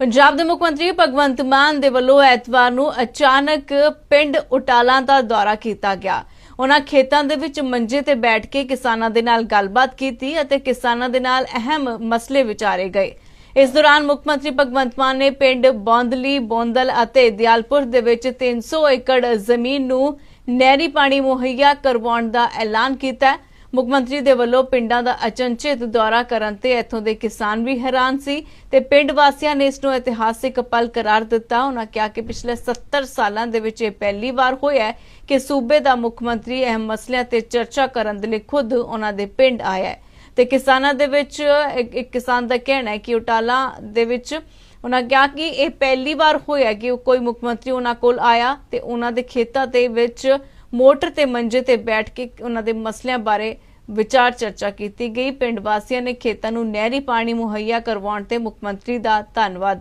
ਪੰਜਾਬ ਦੇ ਮੁੱਖ ਮੰਤਰੀ ਭਗਵੰਤ ਮਾਨ ਦੇ ਵੱਲੋਂ ਐਤਵਾਰ ਨੂੰ ਅਚਾਨਕ ਪਿੰਡ ਉਟਾਲਾ ਦਾ ਦੌਰਾ ਕੀਤਾ ਗਿਆ ਉਹਨਾਂ ਖੇਤਾਂ ਦੇ ਵਿੱਚ ਮੰਜੇ ਤੇ ਬੈਠ ਕੇ ਕਿਸਾਨਾਂ ਦੇ ਨਾਲ ਗੱਲਬਾਤ ਕੀਤੀ ਅਤੇ ਕਿਸਾਨਾਂ ਦੇ ਨਾਲ ਅਹਿਮ ਮਸਲੇ ਵਿਚਾਰੇ ਗਏ ਇਸ ਦੌਰਾਨ ਮੁੱਖ ਮੰਤਰੀ ਭਗਵੰਤ ਮਾਨ ਨੇ ਪਿੰਡ ਬੌਂਦਲੀ, ਬੌਂਦਲ ਅਤੇ ਦਿਆਲਪੁਰ ਦੇ ਵਿੱਚ 300 ਏਕੜ ਜ਼ਮੀਨ ਨੂੰ ਨਹਿਰੀ ਪਾਣੀ ਮੁਹੱਈਆ ਕਰਵਾਉਣ ਦਾ ਐਲਾਨ ਕੀਤਾ ਹੈ। ਮੁੱਖ ਮੰਤਰੀ ਦੇ ਵੱਲੋਂ ਪਿੰਡਾਂ ਦਾ ਅਚਨਚੇਤ ਦੌਰਾ ਕਰਨ ਤੇ ਇੱਥੋਂ ਦੇ ਕਿਸਾਨ ਵੀ ਹੈਰਾਨ ਸੀ ਤੇ ਪਿੰਡ ਵਾਸੀਆਂ ਨੇ ਇਸ ਨੂੰ ਇਤਿਹਾਸਿਕ ਪਲ ਕਰਾਰ ਦਿੱਤਾ। ਉਹਨਾਂ ਕਿਹਾ ਕਿ ਪਿਛਲੇ 70 ਸਾਲਾਂ ਦੇ ਵਿੱਚ ਇਹ ਪਹਿਲੀ ਵਾਰ ਹੋਇਆ ਹੈ ਕਿ ਸੂਬੇ ਦਾ ਮੁੱਖ ਮੰਤਰੀ ਅਹਿਮ ਮਸਲਿਆਂ ਤੇ ਚਰਚਾ ਕਰਨ ਦੇ ਲਈ ਖੁਦ ਉਹਨਾਂ ਦੇ ਪਿੰਡ ਆਇਆ ਹੈ। ਤੇ ਕਿਸਾਨਾਂ ਦੇ ਵਿੱਚ ਇੱਕ ਕਿਸਾਨ ਦਾ ਕਹਿਣਾ ਹੈ ਕਿ ਉਟਾਲਾ ਦੇ ਵਿੱਚ ਉਹਨਾਂ ਕਿਹਾ ਕਿ ਇਹ ਪਹਿਲੀ ਵਾਰ ਹੋਇਆ ਕਿ ਕੋਈ ਮੁੱਖ ਮੰਤਰੀ ਉਹਨਾਂ ਕੋਲ ਆਇਆ ਤੇ ਉਹਨਾਂ ਦੇ ਖੇਤਾਂ ਦੇ ਵਿੱਚ ਮੋਟਰ ਤੇ ਮੰਜੇ ਤੇ ਬੈਠ ਕੇ ਉਹਨਾਂ ਦੇ ਮਸਲਿਆਂ ਬਾਰੇ ਵਿਚਾਰ ਚਰਚਾ ਕੀਤੀ ਗਈ। ਪਿੰਡ ਵਾਸੀਆਂ ਨੇ ਖੇਤਾਂ ਨੂੰ ਨਹਿਰੀ ਪਾਣੀ ਮੁਹੱਈਆ ਕਰਵਾਉਣ ਤੇ ਮੁੱਖ ਮੰਤਰੀ ਦਾ ਧੰਨਵਾਦ